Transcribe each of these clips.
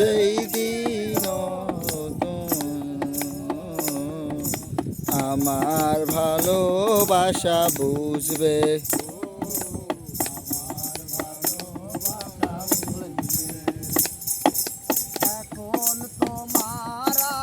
সেই দিন আমার ভালোবাসা বুঝবে। এখন তোমারা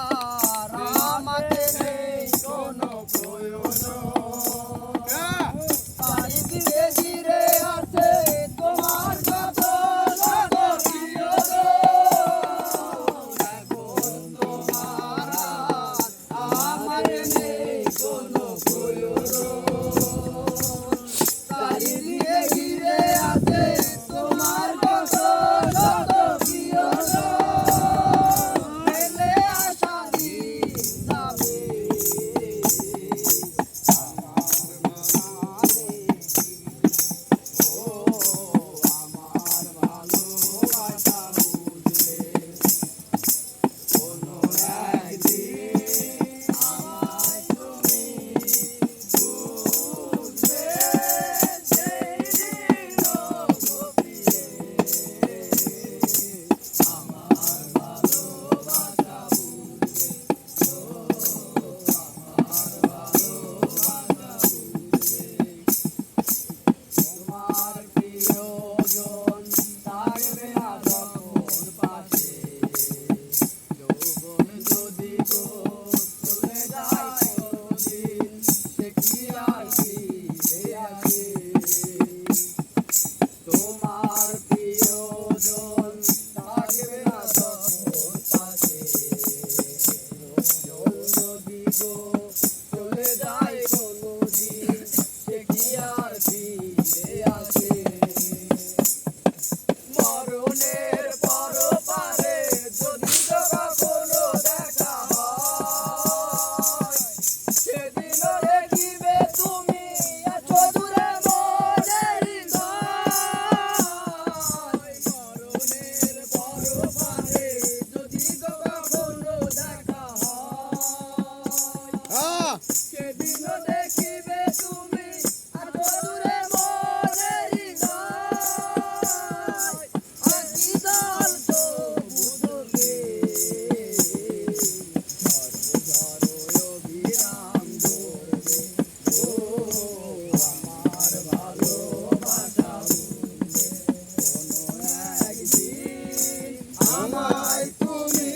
আমায় তুমি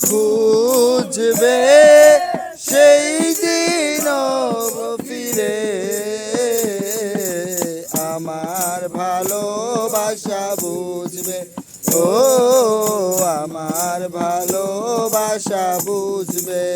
খুঁজবে সেই দিন ফিরে। আমার ভালোবাসা বুঝবে। ও আমার ভালোবাসা বুঝবে।